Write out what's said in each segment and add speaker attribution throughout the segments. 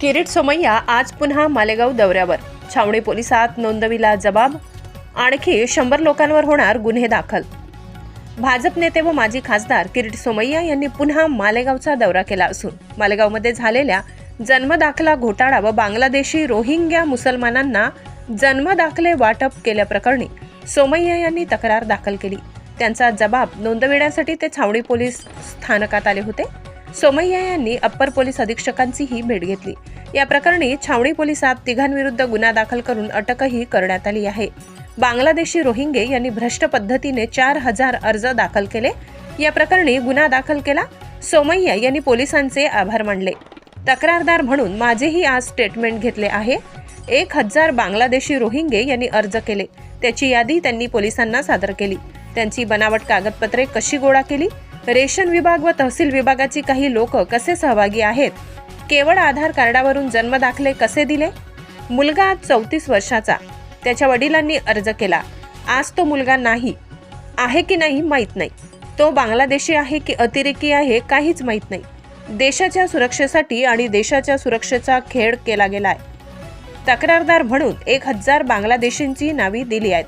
Speaker 1: किरीट सोमय्या आज पुन्हा मालेगाव दौऱ्यावर. छावणी पोलिसात नोंदविला जबाब. आणखी शंभर लोकांवर होणार गुन्हे दाखल. भाजप नेते व माजी खासदार किरीट सोमय्या यांनी पुन्हा मालेगावचा दौरा केला असून मालेगावमध्ये झालेल्या जन्मदाखला घोटाळा व बांगलादेशी रोहिंग्या मुसलमानांना जन्मदाखले वाटप केल्याप्रकरणी सोमय्या यांनी तक्रार दाखल केली. त्यांचा जबाब नोंदविण्यासाठी ते छावणी पोलीस स्थानकात आले होते. सोमय्या यांनी अप्पर पोलीस अधीक्षकांचीही भेट घेतली. या प्रकरणी छावणी पोलिसात तिघांविरुद्ध गुन्हा दाखल करून अटकही करण्यात आली आहे. बांगलादेशी रोहिंगे यांनी भ्रष्ट पद्धतीने चार हजार अर्ज दाखल केले. या प्रकरणी गुन्हा दाखल केला. सोमय्या यांनी पोलिसांचे आभार मानले. तक्रारदार म्हणून माझेही आज स्टेटमेंट घेतले आहे. एक हजार बांगलादेशी रोहिंगे यांनी अर्ज केले. त्याची यादी त्यांनी पोलिसांना सादर केली. त्यांची बनावट कागदपत्रे कशी गोळा केली? रेशन विभाग व तहसील विभागाची काही लोक कसे सहभागी आहेत? केवळ आधार कार्डावरून जन्मदाखले कसे दिले? मुलगा आज चौतीस वर्षाचा. त्याच्या वडिलांनी अर्ज केला. आज तो मुलगा नाही. आहे की नाही माहीत नाही. तो बांगलादेशी आहे की अतिरेकी आहे काहीच माहीत नाही. देशाच्या सुरक्षेसाठी आणि देशाच्या सुरक्षेचा खेळ केला गेलाय. तक्रारदार म्हणून एक हजार बांगलादेशींची नावी दिली आहेत.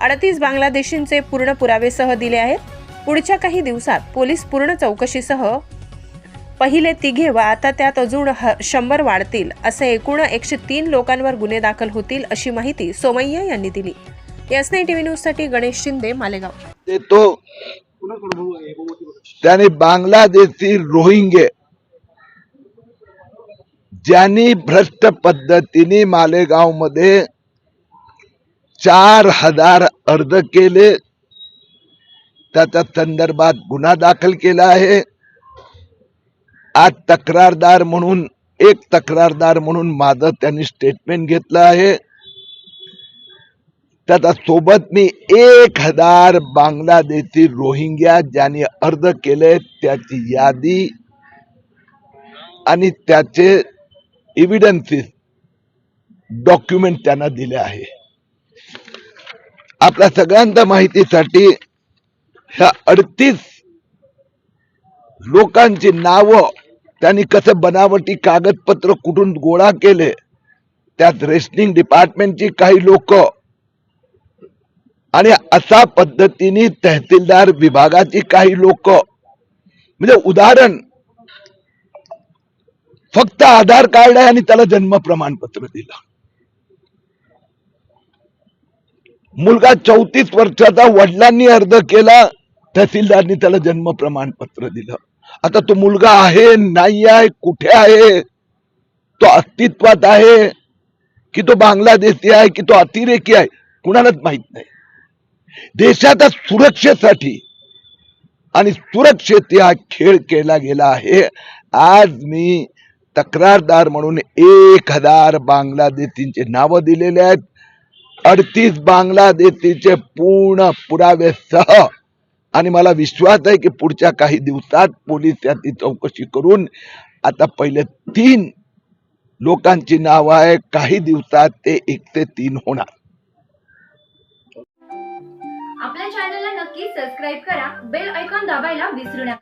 Speaker 1: अडतीस बांगलादेशींचे पूर्ण पुरावेसह दिले आहेत. पुढच्या काही दिवसात पोलीस पूर्ण चौकशीसह पहिले तिघे व आता त्यात अजून ह- शंभर वाढतील असे एकूण एकशे तीन लोकांवर गुन्हे दाखल होतील अशी माहिती सोमय्या यांनी दिली. एस नाईन टीव्ही न्यूजसाठी गणेश शिंदे मालेगाव.
Speaker 2: देतो तो त्याने बांगलादेशील रोहिंगे ज्यांनी भ्रष्ट पद्धतीने मालेगावमध्ये चार हजार अर्ज केले त्याच्या संदर्भात गुन्हा दाखल केला आहे. आज तक्रारदार म्हणून एक तक्रारदार म्हणून माझं त्यांनी स्टेटमेंट घेतलं आहे. त्याचा सोबत मी एक हजार बांगलादेशी रोहिंग्या ज्यांनी अर्ज केले त्याची यादी आणि त्याचे एव्हिडन्सेस डॉक्युमेंट त्यांना दिले आहे. आपल्या सगळ्यांच्या माहितीसाठी ह्या अडतीस लोकांची नावं त्यांनी कसं बनावटी कागदपत्र कुठून गोळा केले त्यात रेशनिंग डिपार्टमेंटची काही लोक आणि अशा पद्धतीने तहसीलदार विभागाची काही लोक. म्हणजे उदाहरण फक्त आधार कार्ड आहे आणि त्याला जन्म प्रमाणपत्र दिलं. मुलगा चौतीस वर्षाचा वडिलांनी अर्ज केला तहसीलदारनी त्याला जन्म प्रमाणपत्र दिलं. आता तो मुलगा आहे नाही आहे कुठे आहे? तो अस्तित्वात आहे की तो बांगलादेशी आहे की तो अतिरेकी आहे? कुणालाच माहीत नाही. देशाच्या सुरक्षेसाठी आणि सुरक्षेत हा खेळ केला गेला आहे. आज मी तक्रारदार म्हणून एक हजार बांगलादेशींचे नाव दिलेले आहेत. अडतीस बांगलादेशीचे पूर्ण पुरावेसह आणि मला विश्वास आहे की पुढच्या काही दिवसात पोलीस त्याची चौकशी करून आता पहिले तीन लोकांची नाव आहे काही दिवसात ते एक ते तीन होणार.
Speaker 3: आपल्या चॅनलला नक्की सबस्क्राईब करा बेल ऐकॉन दाबायला विसरू नका.